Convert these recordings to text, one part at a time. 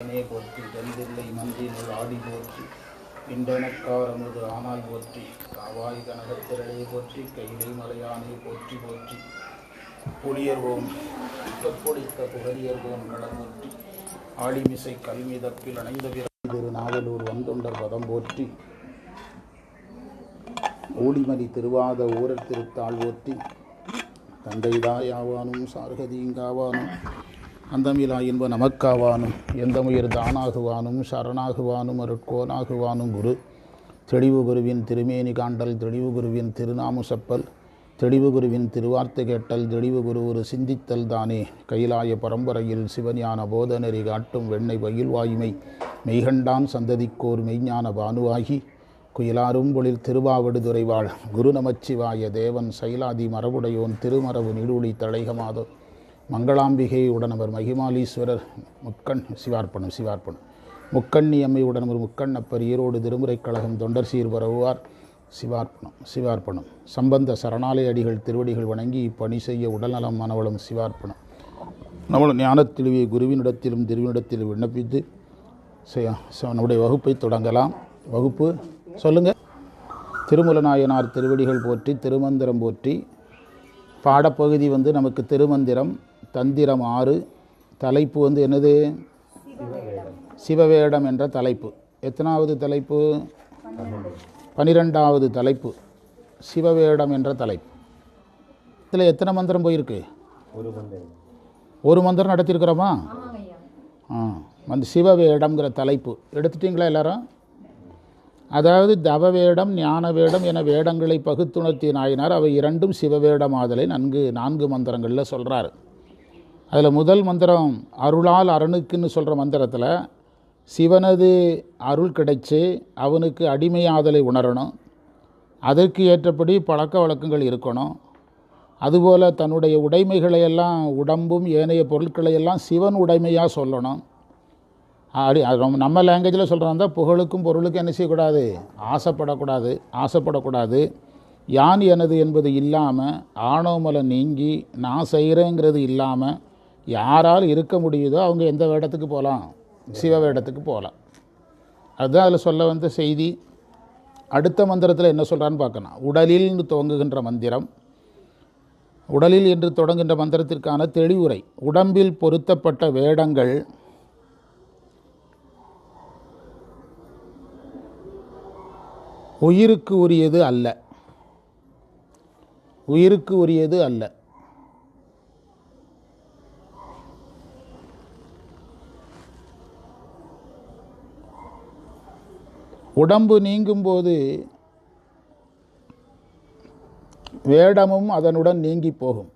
மே போற்றி தென்தில்லை மந்தினுள் ஆடி போற்றி இண்டனக்காரமுது ஆனால் போற்றி காவாய் கனகத்திரளே போற்றி கைலை மலையானே போற்றி போற்றி. புளியர்வோம் பொடித்த புகழியர்வோம் கடமூற்றி ஆடிமிசை கல்மிதப்பில் அணைந்த பிறகு திரு வந்தொண்டர் பதம் போற்றி. ஊழிமதி திருவாத ஊரத் திருத்தாள் போற்றி. தந்தைதாயாவானும் சார்கதியுங்காவானும் அந்தமிலா இன்ப நமக்காவானும் எந்தமுயர் தானாகுவானும் சரணாகுவானும் அருட்கோனாகுவானும் குரு. தெளிவு குருவின் திருமேனி காண்டல் தெளிவு குருவின் திருநாமு செப்பல் தெளிவு குருவின் திருவார்த்தை கேட்டல் தெளிவு குரு ஒரு சிந்தித்தல் தானே. கைலாய பரம்பரையில் சிவஞான போதநெறி காட்டும் வெண்ணெய் பயில்வாயுமை மெய்கண்டான் சந்ததிக்கோர் மெய்ஞான பானுவாகி குயிலாரும் பொழில் திருவாவடுதுறைவாள் குரு நமச்சிவாய தேவன் சைலாதி மரபுடையோன் திருமரபு நீடூழி தலைகமாதோ மங்களாம்பிகை உடனவர் மகிமாலீஸ்வரர் முக்கண் சிவார்ப்பணம் சிவார்ப்பணம். முக்கண்ணி அம்மை உடனவர் முக்கண்ணப்பர் ஈரோடு திருமுறைக் கழகம் தொண்டர் சீர் பரவுவார் சிவார்ப்பணம் சிவார்ப்பணம். சம்பந்த சரணாலய அடிகள் திருவடிகள் வணங்கி இப்பணி செய்ய உடல்நலம் மனவளம் சிவார்ப்பணம். நம்மளும் ஞானத்திலுவே குருவினிடத்திலும் திருவினிடத்திலும் விண்ணப்பித்து செய்ய நம்முடைய வகுப்பை தொடங்கலாம். வகுப்பு சொல்லுங்கள் திருமுலநாயனார் திருவடிகள் போற்றி திருமந்திரம் போற்றி. பாடப்பகுதி வந்து நமக்கு திருமந்திரம் தந்திரம் ஆறு. தலைப்பு வந்து என்னது? சிவவேடம் என்ற தலைப்பு. எத்தனாவது தலைப்பு? பனிரெண்டாவது தலைப்பு. சிவவேடம் என்ற தலைப்பு. இதில் எத்தனை மந்திரம் போயிருக்கு? ஒரு மந்திரம். நடத்தியிருக்கிறோமா ஆ அந்த சிவவேடம்ங்கிற தலைப்பு. எடுத்துட்டிங்களா எல்லாரும்? அதாவது தவவேடம் ஞான வேடம் என வேடங்களை பகுத்துணர்த்திய நாயனார் அவை இரண்டும் சிவவேடமாதலை நன்கு நான்கு மந்திரங்களில் சொல்கிறாரு அதில் முதல் மந்திரம் அருளால் அரணுக்குன்னு சொல்கிற மந்திரத்தில் சிவனது அருள் கிடைச்சி அவனுக்கு அடிமையாதலை உணரணும். அதற்கு ஏற்றபடி பழக்க வழக்கங்கள் இருக்கணும். அதுபோல் தன்னுடைய உடைமைகளை எல்லாம் உடம்பும் ஏனைய பொருட்களை எல்லாம் சிவன் உடைமையாக சொல்லணும். அடி அது நம்ம லாங்குவேஜில் சொல்கிறாங்க புகழுக்கும் பொருளுக்கும் என்ன செய்யக்கூடாது? ஆசைப்படக்கூடாது. ஆசைப்படக்கூடாது. யான் எனது என்பது இல்லாமல் ஆணவமலை நீங்கி நான் செய்கிறேங்கிறது இல்லாமல் யாரால் இருக்க முடியுதோ அவங்க எந்த வேடத்துக்கு போகலாம்? சிவ வேடத்துக்கு போகலாம். அதுதான் அதில் சொல்ல வந்த செய்தி. அடுத்த மந்திரத்தில் என்ன சொல்கிறான்னு பார்க்கணும் உடலில்னு துவங்குகின்ற மந்திரம். உடலில் என்று தொடங்குகின்ற மந்திரத்திற்கான தெளிவுரை. உடம்பில் பொருத்தப்பட்ட வேடங்கள். உயிருக்கு உரியது அல்ல. உயிருக்கு உரியது அல்ல. உடம்பு நீங்கும்போது வேடமும் அதனுடன் நீங்கி போகும்.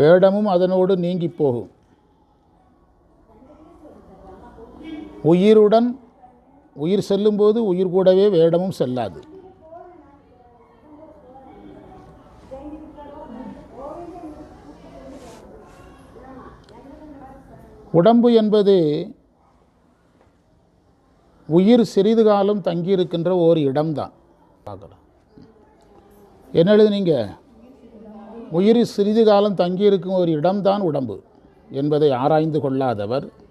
வேடமும் அதனோடு நீங்கி போகும். உயிருடன் உயிர் செல்லும்போது உயிர் கூடவே வேடமும் செல்லாது. உடம்பு என்பது உயிர் சிறிது காலம் தங்கியிருக்கின்ற ஒரு இடம்தான். பார்க்கலாம். என்ன எழுதுனீங்க? உயிர் சிறிது காலம் தங்கியிருக்கும் ஒரு இடம்தான் உடம்பு என்பதை ஆராய்ந்து கொள்ளாதவர்.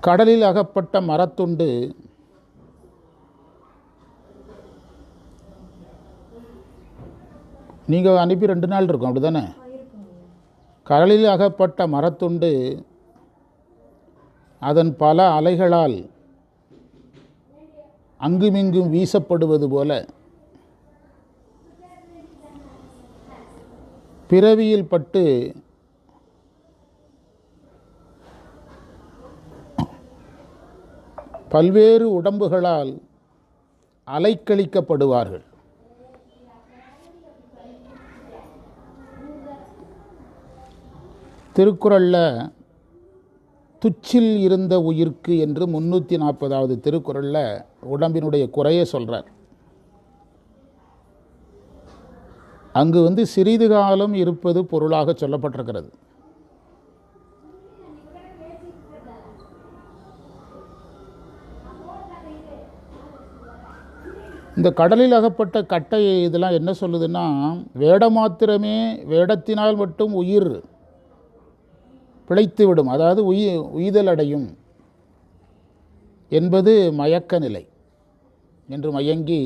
கடலில் அகப்பட்ட மரத்துண்டு நீங்கள் அனுப்பி ரெண்டு நாள் இருக்கும் அப்படி தானே கடலில் அகப்பட்ட மரத்துண்டு அதன் பல அலைகளால் அங்குமிங்கும் வீசப்படுவது போல பிறவியில் பட்டு பல்வேறு உடம்புகளால் அலைக்கழிக்கப்படுவார்கள். திருக்குறளில் துச்சில் இருந்த உயிர்க்கு என்று முன்னூற்றி நாற்பதாவது திருக்குறளில் உடம்பினுடைய குறையை சொல்கிறார் அங்கு வந்து சிறிது காலம் இருப்பது பொருளாக சொல்லப்பட்டிருக்கிறது. இந்த கடலில் அகப்பட்ட கட்டையை இதெல்லாம் என்ன சொல்லுதுன்னா வேட மாத்திரமே வேடத்தினால் மட்டும் உயிர். பிழைத்து விடும் அதாவது உயிர் உய்தல் என்பது மயக்க நிலை என்று மயங்கி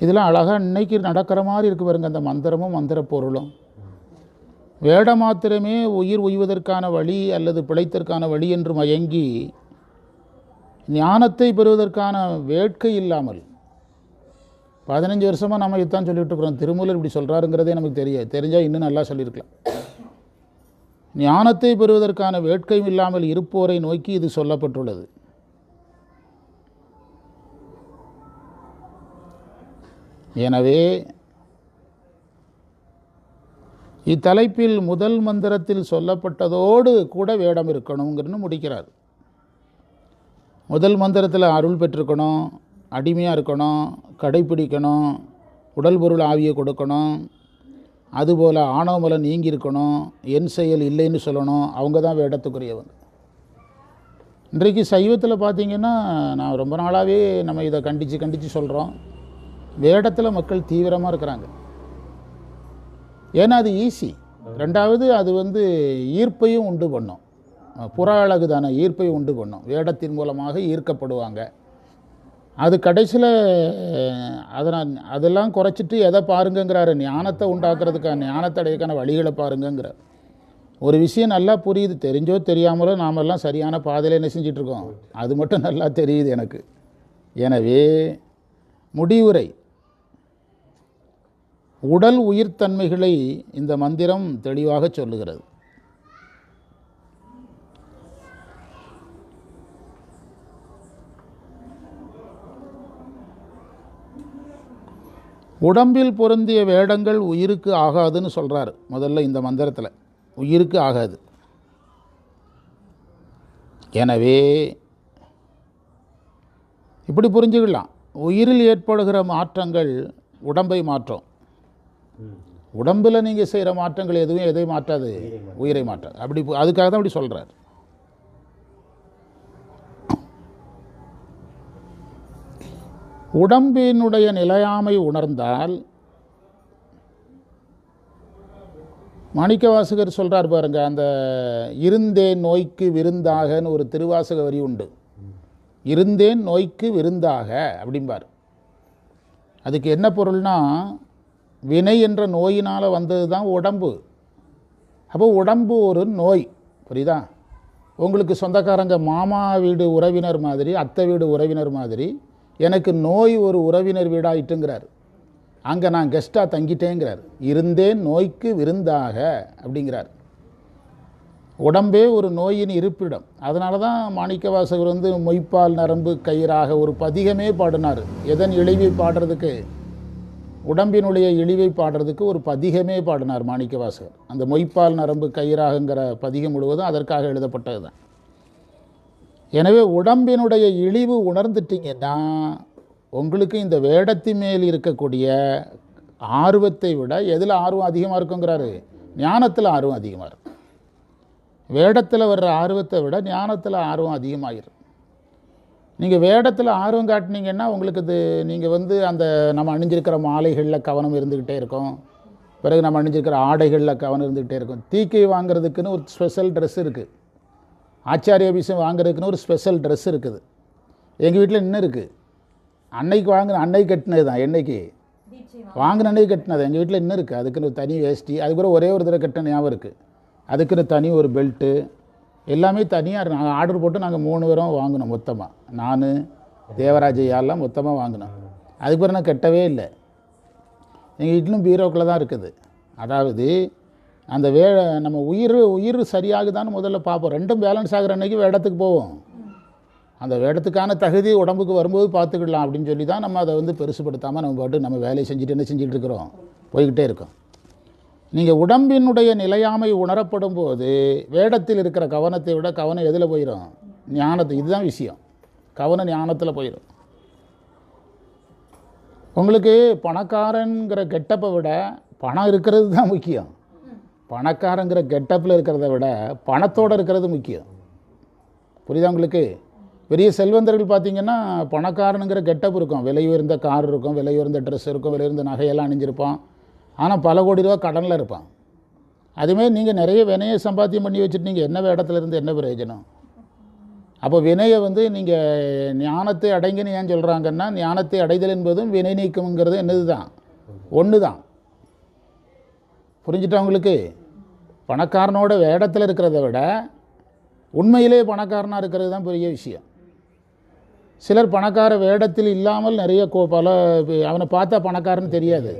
இதெல்லாம் அழகாக இன்னைக்கு நடக்கிற மாதிரி இருக்கு பாருங்க. அந்த மந்திரமும் மந்திர பொருளும். வேட மாத்திரமே உயிர் உய்வதற்கான வழி அல்லது பிழைத்தற்கான வழி என்று மயங்கி ஞானத்தை பெறுவதற்கான வேட்கை இல்லாமல் பதினஞ்சு வருஷமாக நம்ம இதுதான் சொல்லிட்டு இருக்கிறோம் திருமூலர் இப்படி சொல்கிறாருங்கிறதே நமக்கு தெரியாது. தெரிஞ்சால் இன்னும் நல்லா சொல்லியிருக்கலாம். ஞானத்தை பெறுவதற்கான வேட்கையும் இல்லாமல் இருப்போரை நோக்கி இது சொல்லப்பட்டுள்ளது. எனவே இத்தலைப்பில் முதல் மந்திரத்தில் சொல்லப்பட்டதோடு கூட வேடம் இருக்கணுங்கிறன்னு முடிக்கிறார். முதல் மந்திரத்தில் அருள் பெற்றிருக்கணும். அடிமையாக இருக்கணும் கடைப்பிடிக்கணும் உடல் பொருள் ஆவியை கொடுக்கணும் அதுபோல் ஆணவமலை நீங்கி இருக்கணும் என் செயல் இல்லைன்னு சொல்லணும் அவங்க தான் வேடத்துக்குரியவங்க. இன்றைக்கு சைவத்தில் பார்த்தீங்கன்னா நான் ரொம்ப நாளாகவே நம்ம இதை கண்டித்து கண்டித்து சொல்கிறோம் வேடத்தில் மக்கள் தீவிரமாக இருக்கிறாங்க. ஏன்னா அது ஈஸி. ரெண்டாவது அது வந்து ஈர்ப்பையும் உண்டு பண்ணும். புற அழகு தானே ஈர்ப்பை உண்டு பண்ணும். வேடத்தின் மூலமாக ஈர்க்கப்படுவாங்க. அது கடைசியில் அதனால் அதெல்லாம் குறைச்சிட்டு எதை பாருங்கங்கிறாரு. ஞானத்தை உண்டாக்குறதுக்கான ஞானத்தை அடையக்கான வழிகளை பாருங்கங்கிறார். ஒரு விஷயம் நல்லா புரியுது. தெரிஞ்சோ தெரியாமலோ நாமெல்லாம் சரியான பாதையில் என்ன செஞ்சிட்ருக்கோம்? அது மட்டும் நல்லா தெரியுது எனக்கு. எனவே முடிவுரை. உடல் உயிர்த்தன்மைகளை இந்த மந்திரம் தெளிவாக சொல்லுகிறது. உடம்பில் பொருந்திய வேடங்கள் உயிருக்கு ஆகாதுன்னு சொல்கிறார் முதல்ல இந்த மந்திரத்தில். உயிருக்கு ஆகாது. எனவே இப்படி புரிஞ்சுக்கலாம். உயிரில் ஏற்படுகிற மாற்றங்கள் உடம்பை மாற்றும். உடம்பில் நீங்கள் செய்கிற மாற்றங்கள் எதுவும் எதை மாற்றாது? உயிரை மாற்றாது. அப்படி அதுக்காக தான் அப்படி சொல்கிறார் உடம்பினுடைய நிலையாமை உணர்ந்தால் மாணிக்கவாசகர் சொல்கிறார் பாருங்க அந்த இருந்தேன் நோய்க்கு விருந்தாகன்னு ஒரு திருவாசக வரி உண்டு. இருந்தேன் நோய்க்கு விருந்தாக அப்படிம்பார். அதுக்கு என்ன பொருள்னா வினை என்ற நோயினால் வந்தது தான் உடம்பு. அப்போ உடம்பு ஒரு நோய் புரியுதா? உங்களுக்கு சொந்தக்காரங்க மாமா வீடு உறவினர் மாதிரி அத்தை வீடு உறவினர் மாதிரி எனக்கு நோய் ஒரு உறவினர் வீடாயிட்டுங்கிறார். அங்கே நான் கெஸ்ட்டாக தங்கிட்டேங்கிறார். இருந்தேன் நோய்க்கு விருந்தாக அப்படிங்கிறார். உடம்பே ஒரு நோயின் இருப்பிடம். அதனால தான் மாணிக்கவாசகர் வந்து மொய்ப்பால் நரம்பு கயிறாக ஒரு பதிகமே பாடினார். எதன் இழிவை பாடுறதுக்கு? உடம்பினுடைய இழிவை பாடுறதுக்கு ஒரு பதிகமே பாடினார் மாணிக்கவாசகர். அந்த மொய்ப்பால் நரம்பு கயிறாகங்கிற பதிகம் முழுவதும் அதற்காக எழுதப்பட்டது தான் எனவே உடம்பினுடைய இழிவு உணர்ந்துட்டீங்கன்னா உங்களுக்கு இந்த வேடத்தின் மேல் இருக்கக்கூடிய ஆர்வத்தை விட எதில் ஆர்வம் அதிகமாக இருக்குங்கிறாரு? ஞானத்தில் ஆர்வம் அதிகமாக இருக்கும் வேடத்தில் வர்ற ஆர்வத்தை விட ஞானத்தில் ஆர்வம் அதிகமாகிரும் நீங்கள் வேடத்தில் ஆர்வம் காட்டினீங்கன்னா உங்களுக்கு இது நீங்கள் வந்து அந்த நம்ம அணிஞ்சிருக்கிற மாலைகளில் கவனம் இருந்துக்கிட்டே இருக்கும். பிறகு நம்ம அணிஞ்சிருக்கிற ஆடைகளில் கவனம் இருந்துக்கிட்டே இருக்கும். தீக்கை வாங்குறதுக்குன்னு ஒரு ஸ்பெஷல் ட்ரெஸ் இருக்குது ஆச்சாரிய அபிஷேகம் வாங்குறதுக்குன்னு ஒரு ஸ்பெஷல் ட்ரெஸ் இருக்குது. எங்கள் வீட்டில் இன்னும் இருக்குது அன்னைக்கு வாங்கின அன்னைக்கு கட்டினது தான் என்னைக்கு? வாங்கின அன்னைக்கு கட்டினது. எங்கள் வீட்டில் இன்னும் இருக்குது அதுக்குன்னு ஒரு தனி வேஷ்டி அதுக்கப்புறம் ஒரே ஒரு தடவை கட்டின ஞாபகம் இருக்குது அதுக்குன்னு தனி ஒரு பெல்ட்டு எல்லாமே தனியாக நாங்கள் ஆர்டர் போட்டு நாங்கள் மூணு பேரும் வாங்கினோம் மொத்தமாக நான் தேவராஜ் ஐயாலாம் மொத்தமாக வாங்கினோம் அதுக்கப்புறம் நான் கட்டவே இல்லை. எங்கள் வீட்டிலும் பீரோக்குள்ளே தான் இருக்குது. அதாவது அந்த வே நம்ம உயிர் உயிர் சரியாகுதான்னு முதல்ல பார்ப்போம். ரெண்டும் பேலன்ஸ் ஆகிற அன்னைக்கு வேடத்துக்கு போவோம். அந்த வேடத்துக்கான தகுதி உடம்புக்கு வரும்போது பார்த்துக்கிடலாம் அப்படின்னு சொல்லி தான் நம்ம அதை வந்து பெருசுப்படுத்தாமல் நம்ம பாட்டு நம்ம வேலையை செஞ்சுட்டு என்ன செஞ்சுட்டு இருக்கிறோம்? போய்கிட்டே இருக்கோம். நீங்கள் உடம்பினுடைய நிலையாமை உணரப்படும் போது வேடத்தில் இருக்கிற கவனத்தை விட கவனம் எதில் போயிடும் ஞானத்து இதுதான் விஷயம். கவனம் ஞானத்தில் போயிடும் உங்களுக்கு பணக்காரங்கிற கெட்டப்பை விட பணம் இருக்கிறது தான் முக்கியம். பணக்காரங்கிற கெட்டப்பில் இருக்கிறத விட பணத்தோடு இருக்கிறது முக்கியம். புரியுதா உங்களுக்கு? பெரிய செல்வந்தர்கள் பார்த்தீங்கன்னா பணக்காரனுங்கிற கெட்டப் இருக்கும். விலை உயர்ந்த கார் இருக்கும் விலை உயர்ந்த ட்ரெஸ் இருக்கும் விலை உயர்ந்த நகையெல்லாம் அணிஞ்சிருப்பான். ஆனால் பல கோடி ரூபா கடனில் இருப்பான். அதுமாரி நீங்கள் நிறைய வினையை சம்பாத்தியம் பண்ணி வச்சுட்டு நீங்கள் என்ன இடத்துல இருந்து என்ன பிரயோஜனம்? அப்போ வினையை வந்து நீங்கள் ஞானத்தை அடைங்கன்னு ஏன் சொல்கிறாங்கன்னா ஞானத்தை அடைதல் என்பதும் வினை நீக்கம்ங்கிறது என்னது தான் ஒன்று தான் புரிஞ்சுட்டா உங்களுக்கு? பணக்காரனோட வேடத்தில் இருக்கிறத விட உண்மையிலே பணக்காரனாக இருக்கிறது தான் பெரிய விஷயம். சிலர் பணக்கார வேடத்தில் இல்லாமல் நிறைய கோ பல அவனை பார்த்தா பணக்காரன்னு தெரியாது.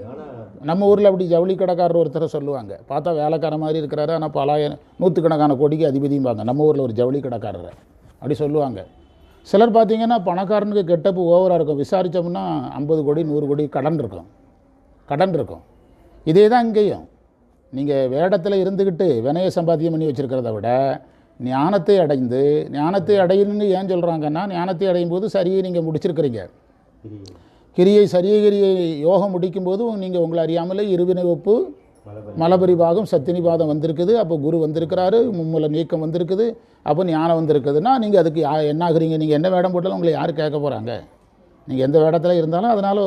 நம்ம ஊரில் அப்படி ஜவுளி கடைக்காரர் ஒருத்தரை சொல்லுவாங்க. பார்த்தா வேலைக்கார மாதிரி இருக்கிறாரு. ஆனால் பலாயிரம் நூற்றுக்கணக்கான கோடிக்கு அதிபதியும்பாங்க நம்ம ஊரில் ஒரு ஜவுளி கடைக்காரரை அப்படி சொல்லுவாங்க. சிலர் பார்த்தீங்கன்னா பணக்காரனுக்கு கெட்டப்பு ஓவராக இருக்கும். விசாரித்தோம்னா ஐம்பது கோடி நூறு கோடி கடன் இருக்கும். கடன் இருக்கும். இதே தான் இங்கேயும். நீங்கள் வேடத்தில் இருந்துக்கிட்டு வினய சம்பாத்தியம் பண்ணி வச்சுருக்கிறத விட ஞானத்தை அடைந்து ஞானத்தை அடையணும்னு ஏன் சொல்கிறாங்கன்னா ஞானத்தை அடையும் போது சரியை நீங்கள் முடிச்சிருக்கிறீங்க. கிரியை சரிய கிரியை யோகம் முடிக்கும்போது நீங்கள் உங்களை அறியாமலே இருவினை ஒப்பு மலபரிபாகம் சத்தினிபாதம் வந்திருக்குது. அப்போ குரு வந்திருக்கிறாரு மும்முல நீக்கம் வந்திருக்குது. அப்போ ஞானம் வந்திருக்குதுன்னா நீங்கள் அதுக்கு என்ன ஆகுறீங்க நீங்கள் என்ன வேடம் போட்டாலும் உங்களை யார் கேட்க போகிறாங்க நீங்கள் எந்த வேடத்தில் இருந்தாலும் அதனால்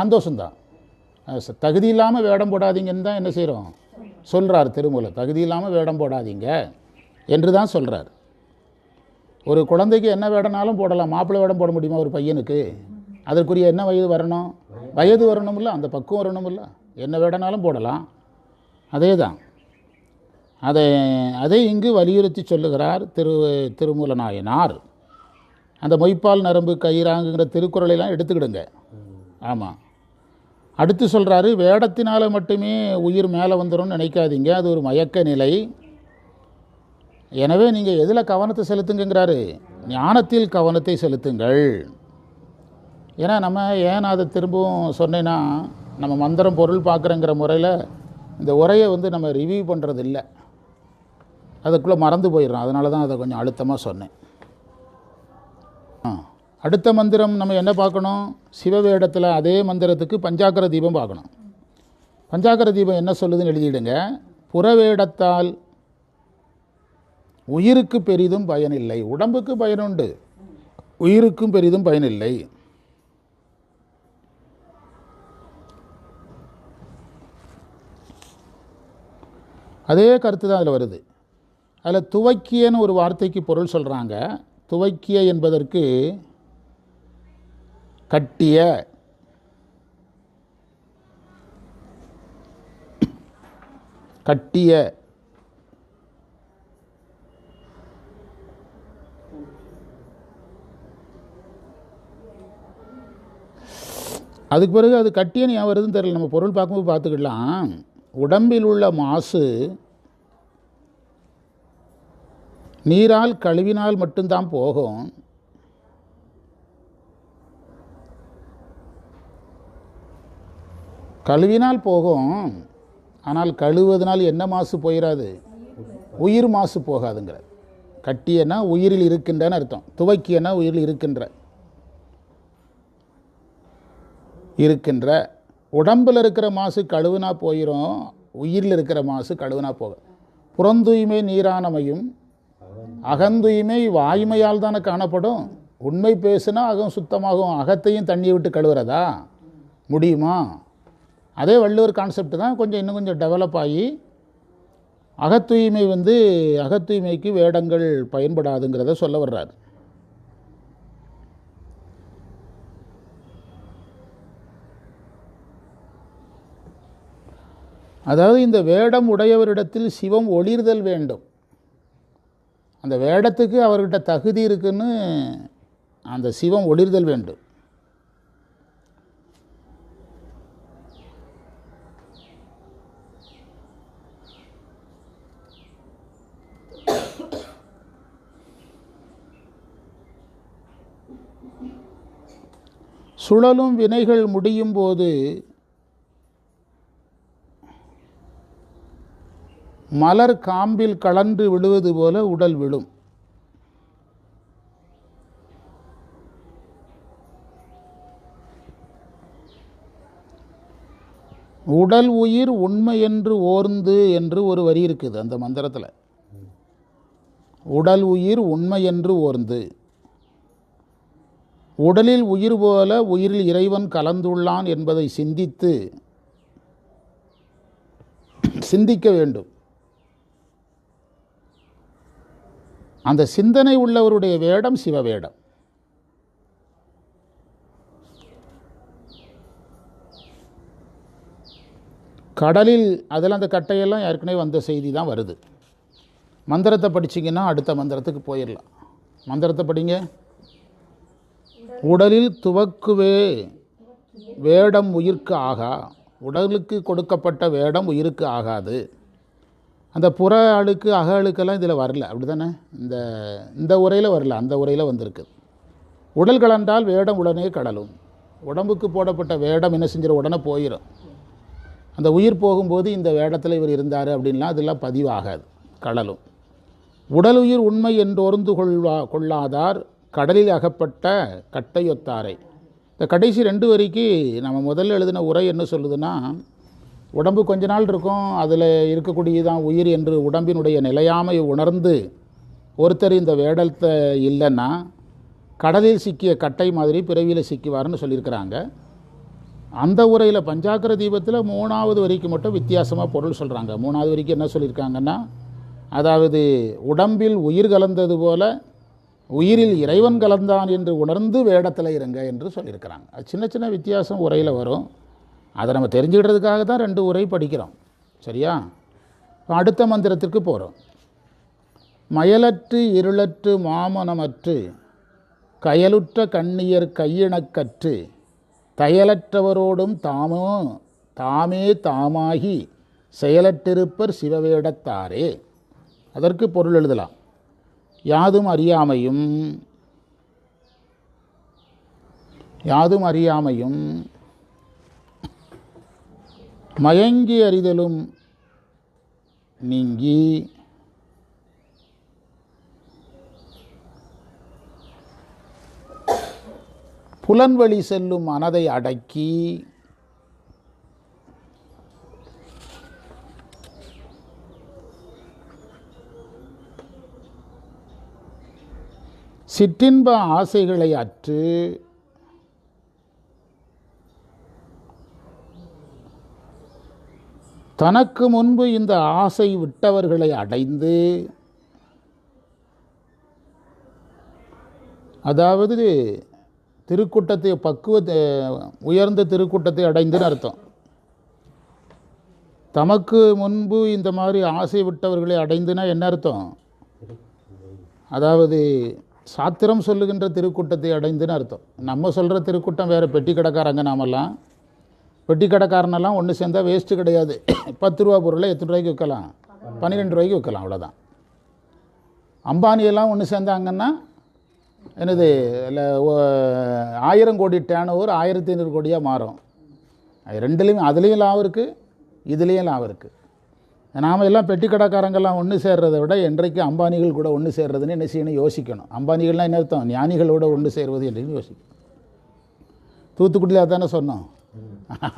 சந்தோஷம்தான். தகுதி இல்லாமல் வேடம் போடாதீங்கன்னு தான் என்ன செய்கிறோம் சொல்கிறார் திருமூல தகுதி இல்லாமல் வேடம் போடாதீங்க என்று தான் சொல்கிறார் ஒரு குழந்தைக்கு என்ன வேடனாலும் போடலாம். மாப்பிள்ளை வேடம் போட முடியுமா ஒரு பையனுக்கு? அதற்குரிய என்ன வயது வரணும்? வயது வரணுமில்ல அந்த பக்குவம் வரணுமில்ல. என்ன வேடனாலும் போடலாம். அதே தான் அதை அதை இங்கு வலியுறுத்தி சொல்லுகிறார் திரு திருமூல நாயனார். அந்த மொய்ப்பால் நரம்பு கயிறாங்குங்கிற திருக்குறளையெல்லாம் எடுத்துக்கிடுங்க. ஆமாம் அடுத்து சொல்கிறாரு வேடத்தினால் மட்டுமே உயிர் மேலே வந்துடும்னு நினைக்காதீங்க அது ஒரு மயக்க நிலை. எனவே நீங்கள் எதில் கவனத்தை செலுத்துங்கிறாரு ஞானத்தில் கவனத்தை செலுத்துங்கள். ஏன்னா நம்ம ஏன் அதை திரும்பவும் சொன்னேன்னா நம்ம மந்திரம் பொருள் பார்க்குறங்கிற முறையில் இந்த உரையை வந்து நம்ம ரிவ்யூ பண்ணுறது இல்லை அதுக்குள்ளே மறந்து போயிடுறோம். அதனால தான் அதை கொஞ்சம் அழுத்தமாக சொன்னேன். ஆ. அடுத்த மந்திரம் நம்ம என்ன பார்க்கணும்? சிவவேடத்தில் அதே மந்திரத்துக்கு பஞ்சாக்கர தீபம் பார்க்கணும். பஞ்சாக்கர தீபம் என்ன சொல்லுதுன்னு எழுதிடுங்க. புறவேடத்தால் உயிருக்கு பெரிதும் பயனில்லை. உடம்புக்கு பயனுண்டு. உயிருக்கும் பெரிதும் பயனில்லை. அதே கருத்து தான் அதில் வருது. அதில் துவக்கியன்னு ஒரு வார்த்தைக்கு பொருள் சொல்கிறாங்க துவக்கிய என்பதற்கு கட்டிய கட்டிய அதுக்கு பிறகு அது கட்டியன்னு ஏன் வருதுன்னு தெரியல. நம்ம பொருள் பார்க்கும்போது பார்த்துக்கிடலாம் உடம்பில் உள்ள மாசு நீரால் கழுவினால் மட்டும்தான் போகும். கழுவினால் போகும் ஆனால் கழுவுவதனால் என்ன மாசு போயிடாது உயிர் மாசு போகாதுங்கிற கட்டியனா உயிரில் இருக்கின்றன்னு அர்த்தம். துவக்கியனா உயிரில் இருக்கின்ற இருக்கின்ற. உடம்பில் இருக்கிற மாசு கழுவுனா போயிடும் உயிரில் இருக்கிற மாசு கழுவுனா போகும் புறந்தூய்மை நீரானமையும் அகந்தூய்மை வாய்மையால் தானே காணப்படும். உண்மை பேசுனா அகம் சுத்தமாகும் அகத்தையும் தண்ணியை விட்டு கழுவுறதா? முடியுமா? அதே வள்ளுவர் கான்செப்ட் தான் கொஞ்சம் இன்னும் கொஞ்சம் டெவலப் ஆகி அகத்தூய்மை வந்து அகத்தூய்மைக்கு வேடங்கள் பயன்படாதுங்கிறத சொல்ல வர்றார். அதாவது இந்த வேடம் உடையவரிடத்தில் சிவம் ஒளிர்தல் வேண்டும். அந்த வேடத்துக்கு அவர்கிட்ட தகுதி இருக்குன்னு அந்த சிவம் ஒளிர்தல் வேண்டும். சுழலும் வினைகள் முடியும் போது மலர் காம்பில் கலன்று விழுவது போல உடல் விழும். உடல் உயிர் உண்மை என்று ஓர்ந்து என்று ஒரு வரி இருக்குது அந்த மந்திரத்தில். உடல் உயிர் உண்மை என்று ஓர்ந்து. உடலில் உயிர் போல உயிரில் இறைவன் கலந்துள்ளான் என்பதை சிந்தித்து சிந்திக்க வேண்டும். அந்த சிந்தனை உள்ளவருடைய வேடம் சிவவேடம். கடலில் அதில் அந்த கட்டையெல்லாம் ஏற்கனவே வந்த செய்தி தான் வருது. மந்திரத்தை படிச்சிங்கன்னா அடுத்த மந்திரத்துக்கு போயிடலாம். மந்திரத்தை படிங்க. உடலில் துவக்குவே வேடம் உயிர்க்கு ஆகா. உடலுக்கு கொடுக்கப்பட்ட வேடம் உயிருக்கு ஆகாது. அந்த புற அழுக்கு அக அழுக்கெல்லாம் இதில் வரல. அப்படி தானே இந்த இந்த உரையில் வரல. அந்த உரையில் வந்திருக்கு. உடல் கலண்டால் வேடம் உடனே கடலும். உடம்புக்கு போடப்பட்ட வேடம் என்ன செஞ்சிடும் உடனே போயிடும் அந்த உயிர் போகும்போது இந்த வேடத்தில் இவர் இருந்தார் அப்படின்லாம் அதெல்லாம் பதிவாகாது. கடலும். உடல் உயிர் உண்மை என்று கொள்வா கொள்ளாதார் கடலில் அகப்பட்ட கட்டையொத்தாரை. இந்த கடைசி ரெண்டு வரிக்கு நம்ம முதல்ல எழுதின உரை என்ன சொல்லுதுன்னா உடம்பு கொஞ்ச நாள் இருக்கும் அதில் இருக்கக்கூடியதான் உயிர் என்று உடம்பினுடைய நிலையாமை உணர்ந்து ஒருத்தர் இந்த வேடத்தை இல்லைன்னா கடலில் சிக்கிய கட்டை மாதிரி பிறவியில் சிக்குவார்னு சொல்லியிருக்கிறாங்க. அந்த உரையில் பஞ்சாக்கர தீபத்தில் மூணாவது வரைக்கும் மட்டும் வித்தியாசமாக பொருள் சொல்கிறாங்க மூணாவது வரைக்கும் என்ன சொல்லியிருக்காங்கன்னா அதாவது உடம்பில் உயிர் கலந்தது போல் உயிரில் இறைவன் கலந்தான் என்று உணர்ந்து வேடத்தில் இருங்க என்று சொல்லியிருக்கிறாங்க. அது சின்ன சின்ன வித்தியாசம் உரையில் வரும். அதை நம்ம தெரிஞ்சுக்கிறதுக்காக தான் ரெண்டு உரை படிக்கிறோம். சரியா? அடுத்த மந்திரத்திற்கு போகிறோம் மயலற்று இருளற்று மாமனமற்று கயலுற்ற கண்ணியர் கையிணக்கற்று தயலற்றவரோடும் தாமோ தாமே தாமாகி செயலற்றிருப்பர் சிவவேடத்தாரே. அதற்கு பொருள் எழுதலாம். யாதும் அறியாமையும் யாதும் அறியாமையும் மயங்கி அறிதலும் நீங்கி புலன்வழி செல்லும் மனதை அடக்கி சிற்றின்ப ஆசைகளை அற்று தனக்கு முன்பு இந்த ஆசை விட்டவர்களை அடைந்து அதாவது திருக்கூட்டத்தை பக்குவ உயர்ந்த திருக்கூட்டத்தை அடைந்துன்னு அர்த்தம். தமக்கு முன்பு இந்த மாதிரி ஆசை விட்டவர்களை அடைந்துனா என்ன அர்த்தம்? அதாவது சாத்திரம் சொல்லுகின்ற திருக்கூட்டத்தை அடைந்துன்னு அர்த்தம். நம்ம சொல்கிற திருக்கூட்டம் வேறு பெட்டி கடைக்காரங்க நாமெல்லாம். பெட்டி கடைக்காரனெல்லாம் ஒன்று சேர்ந்தால் வேஸ்ட்டு கிடையாது. பத்து ரூபா பொருளை எத்தனை ரூபாய்க்கு விற்கலாம்? பன்னிரெண்டு ரூபாய்க்கு விற்கலாம் அவ்வளோதான் அம்பானியெல்லாம் ஒன்று சேர்ந்தாங்கன்னா என்னது இல்லை ஆயிரம் கோடி டேன் ஓவர் ஆயிரத்தி ஐநூறு கோடியாக மாறும். ரெண்டுலேயும் அதுலேயும் லாபம் இருக்குது இதுலேயும் லாபம் இருக்குது நாம் எல்லாம் பெட்டி கடைக்காரங்கெல்லாம் ஒன்று சேர்றதை விட என்றைக்கு அம்பானிகள் கூட ஒன்று சேர்றதுன்னு என்ன செய்யணும்? யோசிக்கணும். அம்பானிகள்லாம் என்ன அர்த்தம்? ஞானிகளோட ஒன்று சேர்வது என்று யோசிக்கணும். தூத்துக்குடியில் அதானே சொன்னோம்.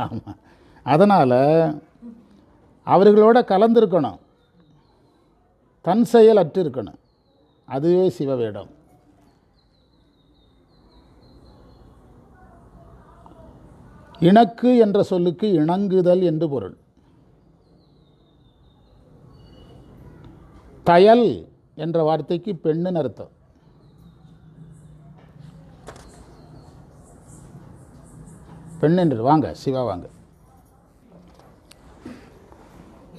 ஆமாம் அதனால் அவர்களோட கலந்துருக்கணும். தன் செயல் அற்று இருக்கணும் அதுவே சிவவேடம். இணக்கு என்ற சொல்லுக்கு இணங்குதல் என்று பொருள். தயல் என்ற வார்த்தைக்கு பெண்ணுன்னு அர்த்தம். பெண் என்று வாங்க சிவா வாங்க.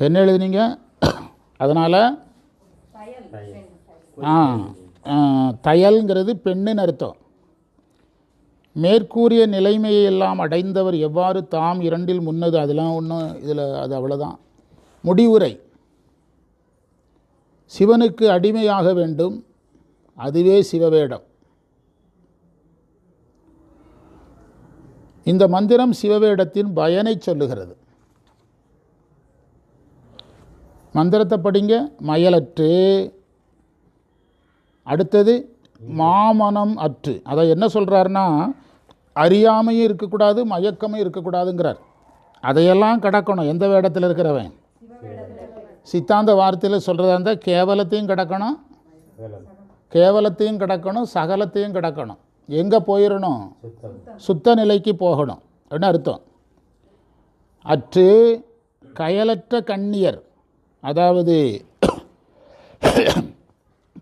என்ன எழுதுனீங்க? அதனால்? ஆ தயல்ங்கிறது பெண்ணுன்னு அர்த்தம். மேற்கூறிய நிலைமையை எல்லாம் அடைந்தவர் எவ்வாறு தாம் இரண்டில் முன்னது அதெல்லாம் ஒன்றும் இதில் அது அவ்வளோதான் முடிவுரை. சிவனுக்கு அடிமையாக வேண்டும். அதுவே சிவவேடம். இந்த மந்திரம் சிவவேடத்தின் பயனை சொல்லுகிறது. மந்திரத்தை படிங்க. மயலற்று. அடுத்தது மாமனம் அற்று. அதை என்ன சொல்கிறாருன்னா அறியாமையும் இருக்கக்கூடாது மயக்கமும் இருக்கக்கூடாதுங்கிறார். அதையெல்லாம் கடக்கணும். எந்த வேடத்தில் இருக்கிறவன்? சித்தாந்த வார்த்தையில் சொல்கிறதா இருந்தால் கேவலத்தையும் கிடக்கணும். கேவலத்தையும் கிடக்கணும் சகலத்தையும் கிடக்கணும். எங்கே போயிடணும் சுத்த நிலைக்கு போகணும். அப்படின்னு அர்த்தம்? அற்று கயலற்ற கண்ணியர் அதாவது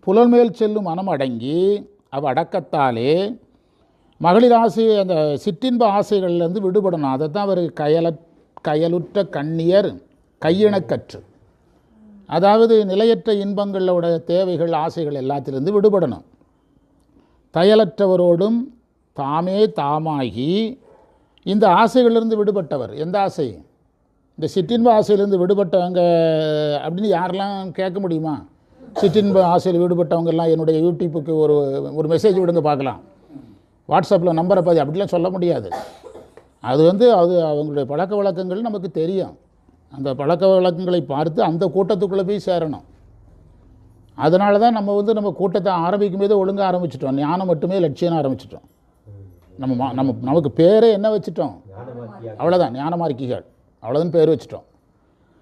புலன்மேல் செல்லும் மனம் அடங்கி அவ அடக்கத்தாலே மகளிர் ஆசை அந்த சிற்றின்ப ஆசைகள்லேருந்து விடுபடணும். அதை தான் அவர் கயல கயலுற்ற கண்ணியர் கையிணக்கற்று அதாவது நிலையற்ற இன்பங்களோட தேவைகள் ஆசைகள் எல்லாத்திலிருந்து விடுபடணும். தயலற்றவரோடும் தாமே தாமாகி இந்த ஆசைகளிலிருந்து விடுபட்டவர். எந்த ஆசை? இந்த சிற்றின்ப ஆசையிலிருந்து விடுபட்டவங்க அப்படின்னு யாரெல்லாம் கேட்க முடியுமா? சிற்றின்ப ஆசையில் விடுபட்டவங்கெல்லாம் என்னுடைய யூடியூப்புக்கு ஒரு ஒரு மெசேஜ் விடுங்க பார்க்கலாம். வாட்ஸ்அப்பில் நம்பரை பார்த்து அப்படிலாம் சொல்ல முடியாது. அது வந்து அது அவங்களுடைய பழக்க வழக்கங்கள் நமக்கு தெரியும். அந்த பழக்க வழக்கங்களை பார்த்து அந்த கூட்டத்துக்குள்ளே போய் சேரணும். அதனால தான் நம்ம வந்து நம்ம கூட்டத்தை ஆரம்பிக்கும் போதே ஒழுங்காக ஆரம்பிச்சிட்டோம். ஞானம் மட்டுமே லட்சியம் ஆரம்பிச்சிட்டோம். நம்ம மா- நம்ம நமக்கு பேரே என்ன வச்சுட்டோம்? அவ்வளோதான் ஞான மார்க்கிகள் அவ்வளோதான் பேர் வச்சுட்டோம்.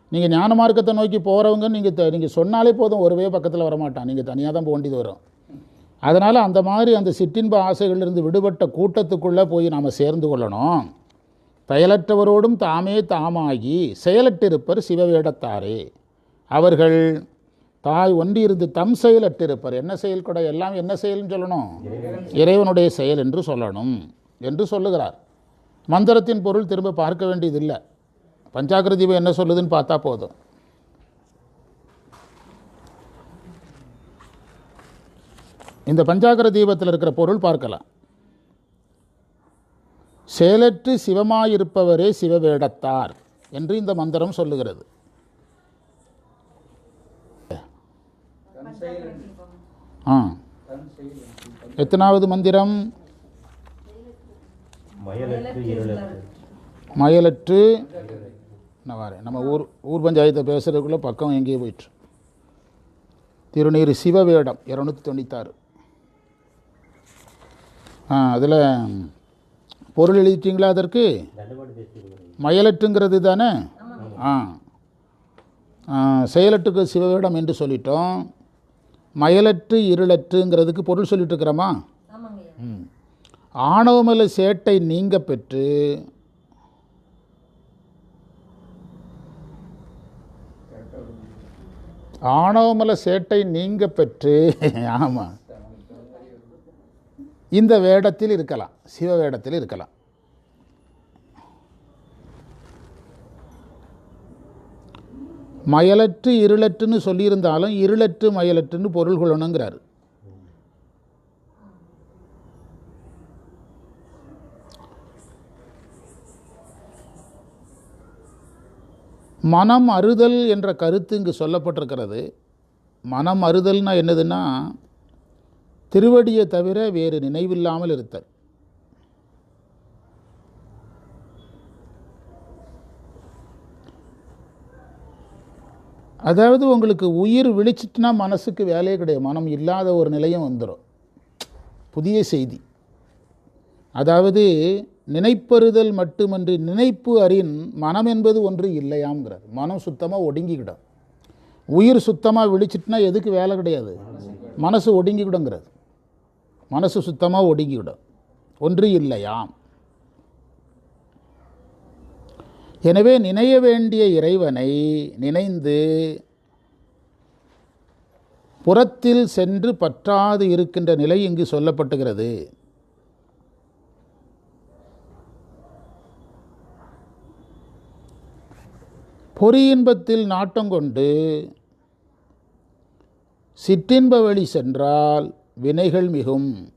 நீங்கள் ஞான மார்க்கத்தை நோக்கி போகிறவங்க நீங்கள் நீங்கள் சொன்னாலே போதும். ஒருவே பக்கத்தில் வரமாட்டான். நீங்கள் தனியாக தான் போக வேண்டியது வரும். அதனால் அந்த மாதிரி அந்த சிற்றின்ப ஆசைகளிலிருந்து விடுபட்ட கூட்டத்துக்குள்ளே போய் நாம் சேர்ந்து கொள்ளணும். செயலற்றவரோடும் தாமே தாமாகி செயலற்றிருப்பர் சிவவேடத்தாரே. அவர்கள் தாய் ஒன்றியிருந்து தம் செயலற்றிருப்பர். என்ன செயல் கூட? எல்லாம் என்ன செயல்னு சொல்லணும்? இறைவனுடைய செயல் என்று சொல்லணும் என்று சொல்லுகிறார். மந்திரத்தின் பொருள் திரும்ப பார்க்க வேண்டியதில்லை. பஞ்சாக்கிர தீபம் என்ன சொல்லுதுன்னு பார்த்தா போதும். இந்த பஞ்சாகர தீபத்தில் இருக்கிற பொருள் பார்க்கலாம். செயலற்று சிவமாயிருப்பவரே சிவவேடத்தார் என்று இந்த மந்திரம் சொல்லுகிறது. ஆ. எத்தனாவது மந்திரம்? மயலற்று நான் நம்ம ஊர் ஊர் பஞ்சாயத்தை பேசுகிறதுக்குள்ளே பக்கம் எங்கேயோ போயிட்டு. திருநீர் சிவவேடம் இரநூத்தி தொண்ணூத்தாறு. ஆ அதில் பொருள் எழுதிட்டீங்களா அதற்கு? மயலற்றுங்கிறது தானே? ஆ. செயலற்றுக்கு சிவவேடம் என்று சொல்லிட்டோம். மயலற்று இருளற்றுங்கிறதுக்கு பொருள் சொல்லிட்டு இருக்கிறோமா ம். ஆணவமல சேட்டை நீங்க பெற்று ஆணவமல சேட்டை நீங்க பெற்று ஆமாம் இந்த வேடத்தில் இருக்கலாம் சிவ வேடத்தில் இருக்கலாம். மயலற்று இருளற்றுன்னு சொல்லியிருந்தாலும் இருளற்று மயலற்றுன்னு பொருள் கொள்ளணுங்கிறாரு. மனம் அறுதல் என்ற கருத்து இங்கு சொல்லப்பட்டிருக்கிறது. மனம் அறுதல்னா என்னதுன்னா திருவடியை தவிர வேறு நினைவில்லாமல் இருத்தல். அதாவது உங்களுக்கு உயிர் விழிச்சிட்டுனா மனசுக்கு வேலையே கிடையாது. மனம் இல்லாத ஒரு நிலையும் வந்துடும் புதிய செய்தி. அதாவது நினைப்பறுதல் மட்டுமன்றி நினைப்பு அறின் மனம் என்பது ஒன்று இல்லையாம்ங்கிறார். மனம் சுத்தமாக ஒடுங்கிக்கிடும். உயிர் சுத்தமாக விழிச்சிட்டுனா எதுக்கு வேலை கிடையாது? மனசு ஒடுங்கிக்கிடுங்கிறது மனசு சுத்தமாக ஒடுங்கிவிடும். ஒன்று இல்லையாம். எனவே நினைய வேண்டிய இறைவனை நினைந்து புறத்தில் சென்று பற்றாது இருக்கின்ற நிலை இங்கு சொல்லப்பட்டுகிறது. பொறியின்பத்தில் நாட்டம் கொண்டு சிற்றின்ப வழி சென்றால் வினைகள் மிகும்.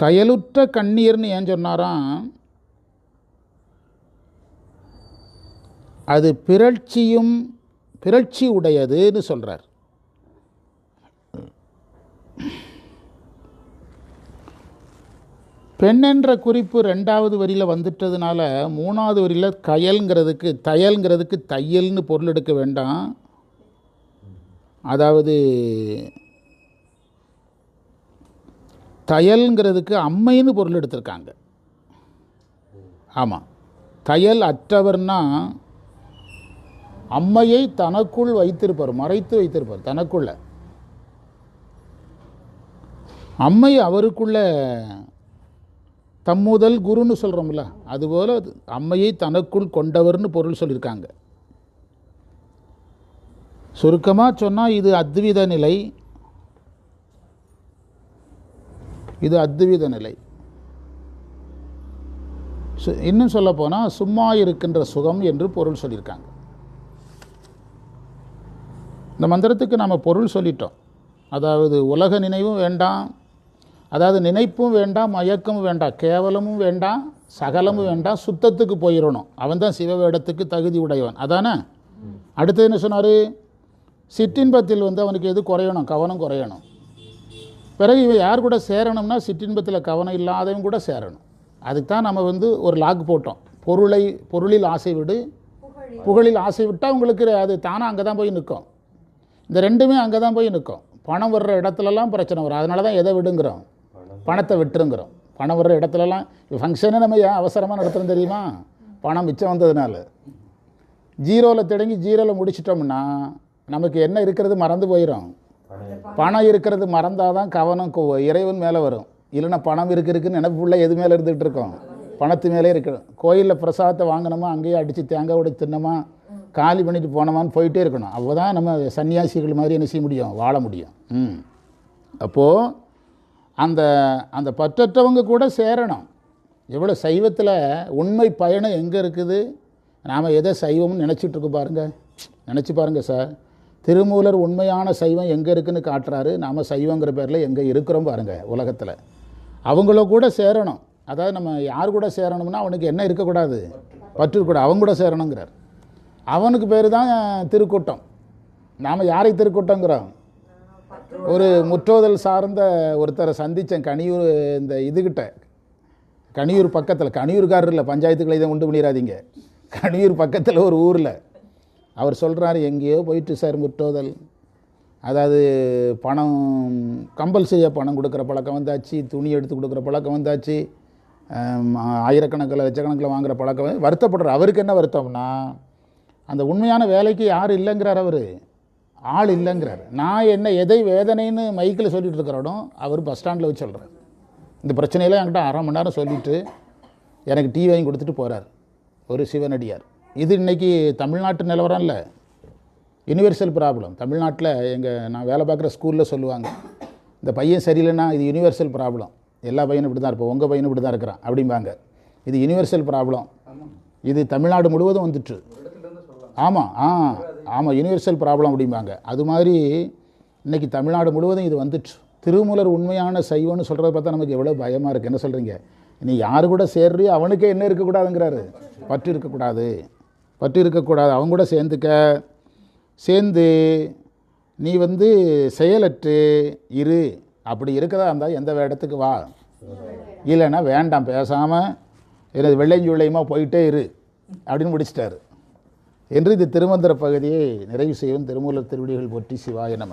கயலுற்ற கண்ணீர்னு ஏன் சொன்னாராம்? அது பிறழ்ச்சியும் பிறழ்ச்சி உடையதுன்னு சொல்கிறார் பெண்ணென்ற குறிப்பு ரெண்டாவது வரியில் வந்துட்டதுனால மூணாவது வரியில் கயல்ங்கிறதுக்கு தையல்ங்கிறதுக்கு தையல்னு பொருள் எடுக்க வேண்டாம். அதாவது தையல்ங்கிறதுக்கு அம்மைன்னு பொருள் எடுத்திருக்காங்க. ஆமாம் தையல் அற்றவர்னா அம்மையை தனக்குள் வைத்திருப்பார் மறைத்து வைத்திருப்பார் தனக்குள்ள. அம்மை அவருக்குள்ள தம்முதல் குருன்னு சொல்கிறோம்ல அதுபோல் அம்மையை தனக்குள் கொண்டவர்னு பொருள் சொல்லியிருக்காங்க. சுருக்கமாக சொன்னால் இது அத்வித நிலை. இது அத்வித நிலை. சு- இன்னும் சொல்ல போனால் சும்மா இருக்கின்ற சுகம் என்று பொருள் சொல்லியிருக்காங்க. இந்த மந்திரத்துக்கு நாம் பொருள் சொல்லிட்டோம். அதாவது உலக நினைவும் வேண்டாம் அதாவது நினைப்பும் வேண்டாம் மயக்கமும் வேண்டாம் கேவலமும் வேண்டாம் சகலமும் வேண்டாம் சுத்தத்துக்கு போயிடணும் அவன் தான் சிவவேடத்துக்கு தகுதி உடையவன். அதானே? அடுத்து என்ன சொன்னார்? சிற்றின்பத்தில் வந்து அவனுக்கு எது குறையணும்? கவனம் குறையணும். பிறகு இவன் யார் கூட சேரணும்னா சிற்றின்பத்தில் கவனம் இல்லாதவன் கூட சேரணும். அதுக்கு தான் நம்ம வந்து ஒரு லாக் போட்டோம். பொருளை பொருளில் ஆசை விடு. புகழில். ஆசை விட்டால் உங்களுக்கு அது தானாக அங்கே தான் போய் நிற்கும். இந்த ரெண்டுமே அங்கே தான் போய் நிற்கும். பணம் வர்ற இடத்துலலாம் பிரச்சனை வரும். அதனால தான் எதை விடுங்கிறோம்? பணத்தை விட்டுருங்கிறோம். பணம் வர்ற இடத்துலலாம் ஃபங்க்ஷனே நம்ம ஏன் அவசரமாக நடத்துகிறோம் தெரியுமா? பணம் மிச்சம் வந்ததுனால. ஜீரோவில் தொடங்கி ஜீரோவில் முடிச்சிட்டோம்னா நமக்கு என்ன இருக்கிறது மறந்து போயிடும் பணம் இருக்கிறது மறந்தால் தான் கவனம் இறைவன் மேலே வரும். இல்லைன்னா பணம் இருக்கு இருக்குன்னு நினைப்புள்ள எது மேலே இருந்துகிட்டு இருக்கோம்? பணத்து மேலே இருக்கணும் கோயிலில் பிரசாதத்தை வாங்கினோமா அங்கேயே அடித்து தேங்காய் உடைச்சு தின்னோமா காலி பண்ணிட்டு போனோமான்னு போயிட்டே இருக்கணும். அப்போ தான் நம்ம சன்னியாசிகள் மாதிரி என்ன செய்ய முடியும்? வாழ முடியும். ம். அப்போது அந்த அந்த பற்றற்றவங்க கூட சேரணும். எவ்வளோ சைவத்தில் உண்மை பயணம் எங்கே இருக்குது? நாம் எதை சைவம்னு நினச்சிட்ருக்கு பாருங்கள் நினச்சி பாருங்கள் சார். திருமூலர் உண்மையான சைவம் எங்கே இருக்குன்னு காட்டுறாரு. நாம் சைவங்கிற பேரில் எங்கே இருக்கிறோம் பாருங்கள் உலகத்தில். அவங்கள கூட சேரணும். அதாவது நம்ம யார் கூட சேரணும்னா அவனுக்கு என்ன இருக்கக்கூடாது? பற்று அவங்க கூட சேரணுங்கிறார். அவனுக்கு பேர் தான் திருக்கூட்டம். நாம் யாரை திருக்கூட்டங்கிறோம்? ஒரு முற்றோதல் சார்ந்த ஒருத்தரை சந்தித்தேன் கனியூர் இந்த இதுகிட்ட. கனியூர் பக்கத்தில் கனியூர்காரர் இல்லை பஞ்சாயத்துக்களை இதை உண்டு பண்ணிடாதீங்க கனியூர் பக்கத்தில் ஒரு ஊரில். அவர் சொல்கிறாரு எங்கேயோ போயிட்டு சார் முற்றோதல். அதாவது பணம் கம்பல்சரியாக பணம் கொடுக்குற பழக்கம் வந்தாச்சு துணி எடுத்து கொடுக்குற பழக்கம் வந்தாச்சு ஆயிரக்கணக்கில் லட்சக்கணக்கில் வாங்குகிற பழக்கம் வருத்தப்படுற வருத்தப்படுறார். அவருக்கு என்ன வருத்தம்னா அந்த உண்மையான வேலைக்கு யார் இல்லைங்கிறார் அவர். ஆள் இல்லைங்கிறார். நான் என்ன எதை வேதனைன்னு மைக்கில் சொல்லிட்டு இருக்கிறோம் அவர் பஸ் ஸ்டாண்டில் வச்சு சொல்கிறார் இந்த பிரச்சனையெல்லாம் என்கிட்ட அரை மணி நேரம் சொல்லிவிட்டு எனக்கு டீ வாங்கி கொடுத்துட்டு போகிறார் ஒரு சிவனடியார். இது இன்னைக்கு தமிழ்நாட்டு நிலவரம் இல்லை. யுனிவர்சல் ப்ராப்ளம் தமிழ்நாட்டில் எங்கள் நான் வேலை பார்க்குற ஸ்கூலில் சொல்லுவாங்க இந்த பையன் சரியில்லைன்னா இது யுனிவர்சல் ப்ராப்ளம் எல்லா பையனும் இப்படி தான் இருப்போம் உங்கள் பையனும் இப்படி தான் இருக்கிறான் அப்படிம்பாங்க. இது யுனிவர்சல் ப்ராப்ளம் இது தமிழ்நாடு முழுவதும் வந்துட்டு. ஆமாம் ஆ. ஆமாம் யுனிவர்சல் ப்ராப்ளம் அப்படிம்பாங்க. அது மாதிரி இன்னைக்கு தமிழ்நாடு முழுவதும் இது வந்துட்டு திருமூலர் உண்மையான சைவம்னு சொல்கிறத பார்த்தா நமக்கு எவ்வளோ பயமாக இருக்குது என்ன சொல்கிறீங்க நீ யார் கூட சேர்றியோ அவனுக்கே என்ன இருக்கக்கூடாதுங்கிறாரு பற்று இருக்கக்கூடாது பற்று இருக்கக்கூடாது அவங்க கூட சேர்ந்துக்க. சேர்ந்து நீ வந்து செயலற்று இரு. அப்படி இருக்கதா இருந்தால் எந்த வேடத்துக்கு வா. இல்லைன்னா வேண்டாம் பேசாமல் எனது வெள்ளைஞ்சுள்ளையுமா போயிட்டே இரு. அப்படின்னு முடிச்சிட்டாரு. என்று இந்த திருமந்திர பகுதியை நிறைவு செய்யும் திருமூலர் திருவடிகள் போற்றி சிவாய நம.